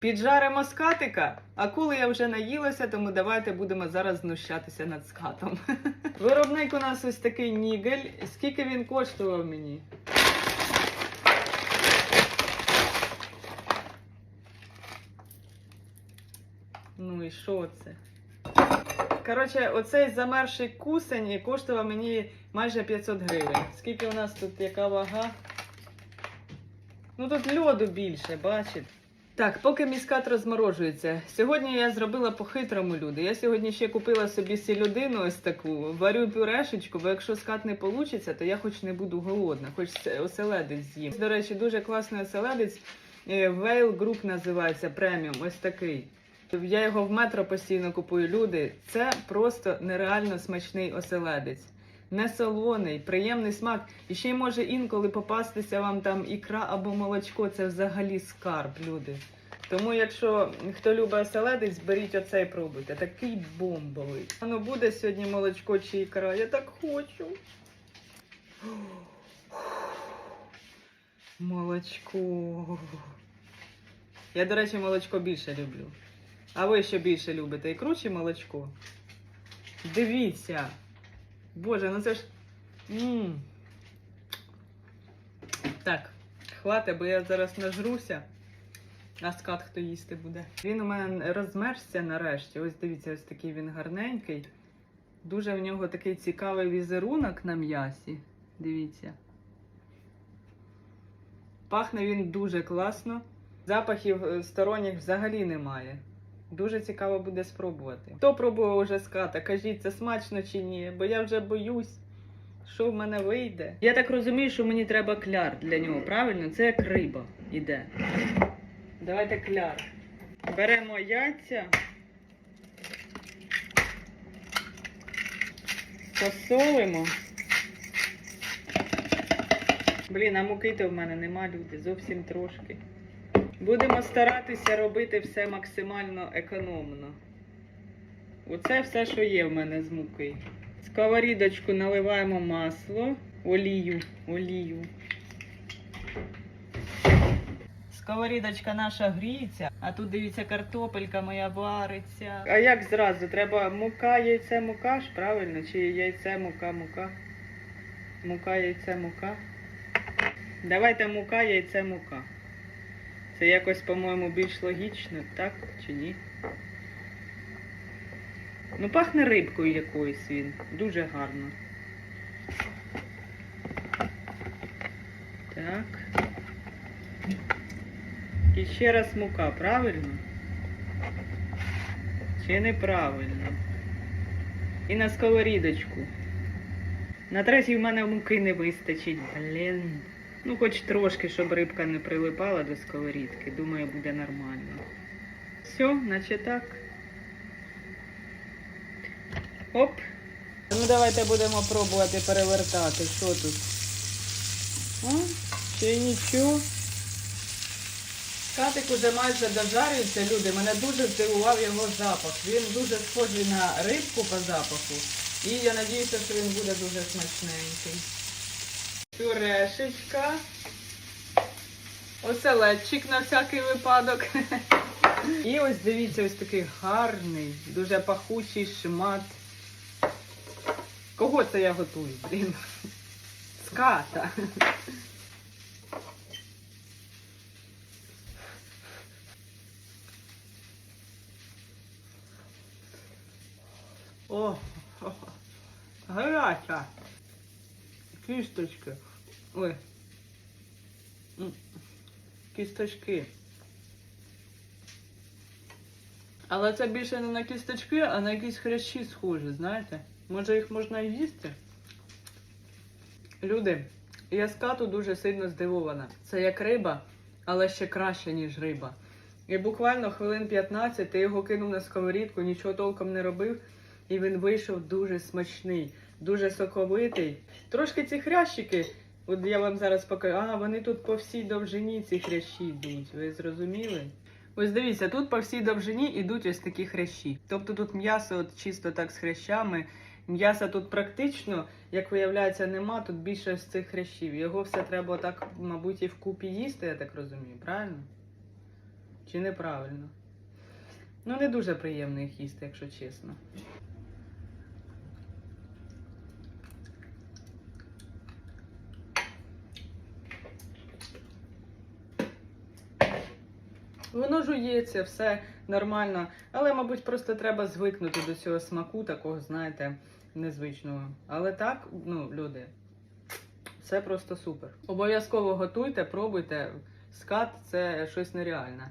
Піджаримо скатика. Акули я вже наїлася, тому давайте будемо зараз знущатися над скатом. Виробник у нас ось такий нігель. Скільки він коштував мені? Ну і що це? Коротше, оцей замерший кусень коштував мені майже 500 гривень. Скільки у нас тут яка вага? Ну тут льоду більше, бачите? Так, поки міскат розморожується. Сьогодні я зробила по-хитрому люди. Я сьогодні ще купила собі сілюдину ось таку, варю пюрешечку, бо якщо скат не вийде, то я хоч не буду голодна, хоч оселедець з'їм. До речі, дуже класний оселедець. е, Вейл Груп називається преміум. Ось такий. Я його в метро постійно купую. Люди. Це просто нереально смачний оселедець. Не солоний, приємний смак. І ще й може інколи попастися вам там ікра або молочко. Це взагалі скарб, люди. Тому, якщо хто любить оселедець, беріть оцей пробуйте. Такий бомбовий. Воно буде сьогодні молочко чи ікра. Я так хочу. Молочко. Я, до речі, молочко більше люблю. А ви що більше любите? Ікру чи молочко? Дивіться. Боже, ну це ж. м Так, хвати, бо я зараз нажруся. А скат хто їсти буде. Він у мене розмерзся нарешті. Ось дивіться, ось такий він гарненький. Дуже в нього такий цікавий візерунок на м'ясі. Дивіться. Пахне він дуже класно. Запахів е, сторонніх взагалі немає. Дуже цікаво буде спробувати. Хто пробував уже ската? Кажіть, це смачно чи ні? Бо я вже боюсь, що в мене вийде. Я так розумію, що мені треба кляр для нього, правильно? Це як риба іде. Давайте кляр. Беремо яйця. Посолимо. Блін, а муки-то в мене нема, люди, зовсім трошки. Будемо старатися робити все максимально економно. Оце все, що є в мене з муки. Сковорідочку наливаємо масло, олію, олію. Сковорідочка наша гріється, а тут дивіться, картопелька моя вариться. А як зразу? Треба мука, яйце, мука ж, правильно? Чи яйце, мука, мука? Мука, яйце, мука. Давайте мука, яйце, мука. Це якось, по-моєму, більш логічно, так чи ні? Ну, пахне рибкою якоюсь він. Дуже гарно. Так. І ще раз мука, правильно? Чи неправильно? І на сковорідочку. На третій в мене муки не вистачить. Блін. Ну, хоч трошки, щоб рибка не прилипала до сковорідки. Думаю, буде нормально. Все, наче так. Оп. Ну, давайте будемо пробувати перевертати. Що тут? О, ще нічого. Катик уже майже дожарюється, люди. Мене дуже здивував його запах. Він дуже схожий на рибку по запаху. І я сподіваюся, що він буде дуже смачненький. Пюрешечка. Оселедчик на всякий випадок. І ось дивіться, ось такий гарний, дуже пахучий шмат. Кого це я готую, блін? Ската. О, гаряча. Кісточки. Ой. Кісточки. Але це більше не на кісточки, а на якісь хрящі схожі, знаєте? Може їх можна їсти? Люди, я з кату дуже сильно здивована. Це як риба, але ще краще, ніж риба. І буквально хвилин 15 ти його кинув на сковорідку, нічого толком не робив, і він вийшов дуже смачний, дуже соковитий. Трошки ці хрящики, от я вам зараз покажу, а вони тут по всій довжині ці хрящі йдуть. Ви зрозуміли? Ось дивіться, тут по всій довжині йдуть ось такі хрящі. Тобто тут м'ясо от чисто так з хрящами. М'яса тут практично, як виявляється, нема, тут більше з цих хрящів. Його все треба так, мабуть, і вкупі їсти, я так розумію, правильно? Чи неправильно? Ну, не дуже приємно їх їсти, якщо чесно. Воно жується, все нормально. Але, мабуть, просто треба звикнути до цього смаку, такого, знаєте, незвичного. Але так, ну, люди, це просто супер. Обов'язково готуйте, пробуйте. Скат це щось нереальне.